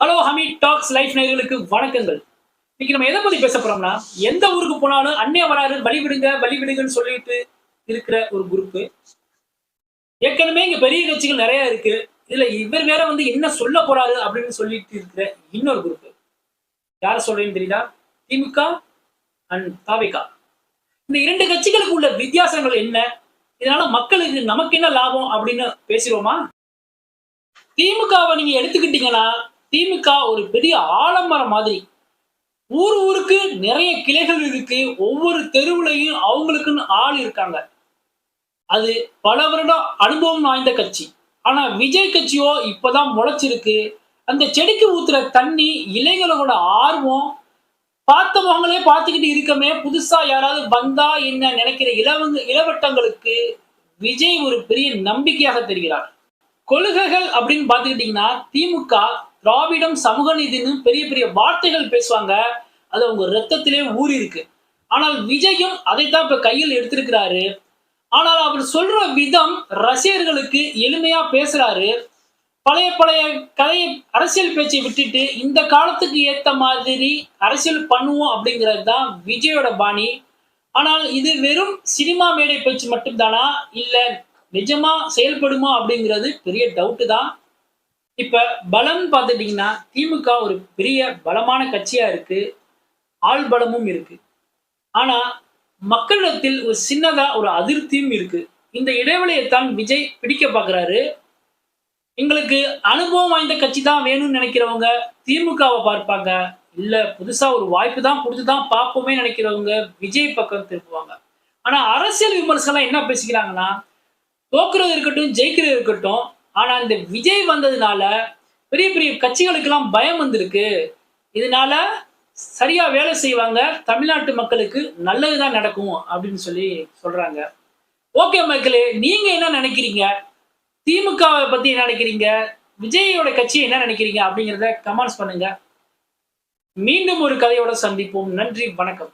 Hello Hameed dog's life நேர்களுக்கு வணக்கங்கள். இன்னைக்கு நம்ம எதை பத்தி பேச போறோம்னா எந்த ஊருக்கு போனாலும் அண்ணே வராரு வழி விடுங்க வழி விடுங்கன்னு சொல்லிட்டு இருக்கிற ஒரு குரூப் ஏற்கனவே இங்க பெரிய கட்சிகள் நிறைய இருக்கு. இதுல இவர் வேற வந்து என்ன சொல்ல போறாரு அப்படின்னு சொல்லிட்டு இருக்கிற இன்னொரு குரூப் யார சொல்றேன்னு தெரியுதா? திமுக அண்ட் தாவிகா இந்த இரண்டு கட்சிகளுக்கு உள்ள வித்தியாசங்கள் என்ன? இதனால மக்களுக்கு நமக்கு என்ன லாபம் அப்படின்னு பேசிடுவோமா? திமுகவை நீங்க எடுத்துக்கிட்டீங்கன்னா திமுக ஒரு பெரிய ஆலமரம் மாதிரி. ஊர் ஊருக்கு நிறைய கிளைகள் இருக்கு. ஒவ்வொரு தெருவுலையும் அவங்களுக்குன்னு ஆள் இருக்காங்க. அது பல வருடம் அனுபவம் வாய்ந்த கட்சி. ஆனா விஜய் கட்சியோ இப்பதான் முளைச்சிருக்கு. அந்த செடிக்கு ஊத்துற தண்ணி இலைகளோட ஆர்வம் பார்த்தவங்களே பார்த்துக்கிட்டு இருக்கமே. புதுசா யாராவது வந்தா என்ன நினைக்கிற இளவங்க இளவட்டங்களுக்கு விஜய் ஒரு பெரிய நம்பிக்கையாக தெரிகிறார். கொள்கைகள் அப்படின்னு பார்த்துக்கிட்டீங்கன்னா திமுக திராவிடம் சமூக நீதினு பெரிய பெரிய வார்த்தைகள் பேசுவாங்க. அது அவங்க ரத்தத்திலே ஊறி இருக்கு ஆனால் விஜயும் அதைத்தான் இப்ப கையில் எடுத்திருக்கிறாரு. ஆனால் அவர் சொல்ற விதம் ரசிகர்களுக்கு எளிமையா பேசுறாரு. பழைய பழைய கதை அரசியல் பேச்சை விட்டுட்டு இந்த காலத்துக்கு ஏத்த மாதிரி அரசியல் பண்ணுவோம் அப்படிங்கிறது தான் விஜயோட பாணி. ஆனால் இது வெறும் சினிமா மேடை பேச்சு மட்டும்தானா? இல்ல நிஜமா செயல்படுமா அப்படிங்கிறது பெரிய டவுட்டு தான். இப்ப பலம் பார்த்துட்டீங்கன்னா திமுக ஒரு பெரிய பலமான கட்சியா இருக்கு. ஆள் பலமும் இருக்கு. ஆனா மக்களிடத்தில் ஒரு சின்னதா ஒரு அதிருப்தியும் இருக்கு. இந்த இடைவெளியைத்தான் விஜய் பிடிக்க பாக்குறாரு. எங்களுக்கு அனுபவம் வாய்ந்த கட்சி தான் வேணும்னு நினைக்கிறவங்க திமுகவை பார்ப்பாங்க. இல்ல புதுசா ஒரு வாய்ப்பு தான் கொடுத்துதான் பார்ப்போமே நினைக்கிறவங்க விஜய் பக்கம் திருப்புவாங்க ஆனா அரசியல் விமர்சனம் என்ன பேசிக்கிறாங்கன்னா தோக்குறது இருக்கட்டும் ஜெயிக்கிறது இருக்கட்டும் ஆனா இந்த விஜய் வந்ததுனால பெரிய பெரிய கட்சிகளுக்கெல்லாம் பயம் வந்திருக்கு. இதனால சரியா வேலை செய்வாங்க. தமிழ்நாட்டு மக்களுக்கு நல்லதுதான் நடக்கும் அப்படின்னு சொல்லி சொல்றாங்க. ஓகே மக்களே நீங்க என்ன நினைக்கிறீங்க? திமுகவை பத்தி என்ன நினைக்கிறீங்க? விஜயோட கட்சி என்ன நினைக்கிறீங்க? அப்படிங்கிறத கமெண்ட்ஸ் பண்ணுங்க. மீண்டும் ஒரு கதையோட சந்திப்போம். நன்றி வணக்கம்.